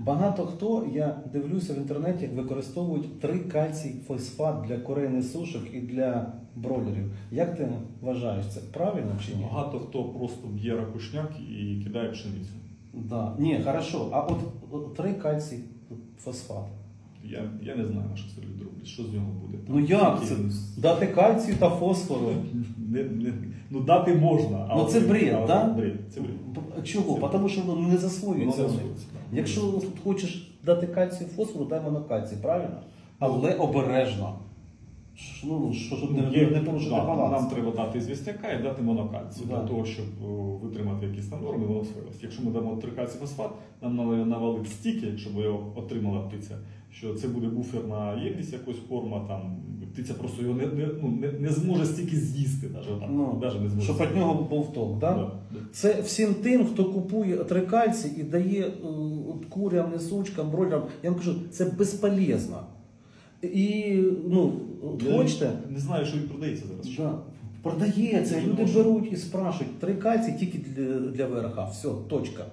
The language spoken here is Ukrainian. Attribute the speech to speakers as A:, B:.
A: Багато хто, я дивлюся в інтернеті, використовують три кальцій фосфат для корейних сушок і для бройлерів. Як ти вважаєш, це правильно чи ні?
B: Багато хто просто б'є ракушняк і кидає пшеницю.
A: Да. Ні, хорошо. А от, от три кальцій фосфат.
B: Я, я не знаю, що це люди роблять, що з нього буде.
A: Ну як це? Дати кальцію та фосфору.
B: Не, не, ну дати можна,
A: Ну, це бред,
B: так?
A: да?
B: бред, це бред.
A: Чого?
B: Це-
A: Тому що воно не засвоюється. Якщо тут хочеш дати кальцію фосфору, дай воно монокальцій, правильно? Але обережно. Ну, що, щоб не,
B: Є-
A: не порушити
B: да,
A: баланс.
B: Нам треба дати звістяка і дати монокальцію
A: Да.
B: для того, щоб о, витримати якісь там норми, воно. Якщо ми дамо трикальцій фосфат, нам треба навалити стільки, щоб його отримала птиця, що це буде буферна ємність якось корма, там птиця просто його не, не, ну, не, не зможе стільки з'їсти,
A: Ну,
B: не зможе.
A: Щоб від нього був ток, да?
B: Да.
A: Це всім тим, хто купує трикальці і дає е, от курям, несучкам, бройлерам. Я вам кажу, це безполезно. І ну,
B: Я
A: хочете,
B: Не знаю, що він продається зараз.
A: да, продається, люди беруть і спрашують. три кальці тільки для, для верха. Все, точка.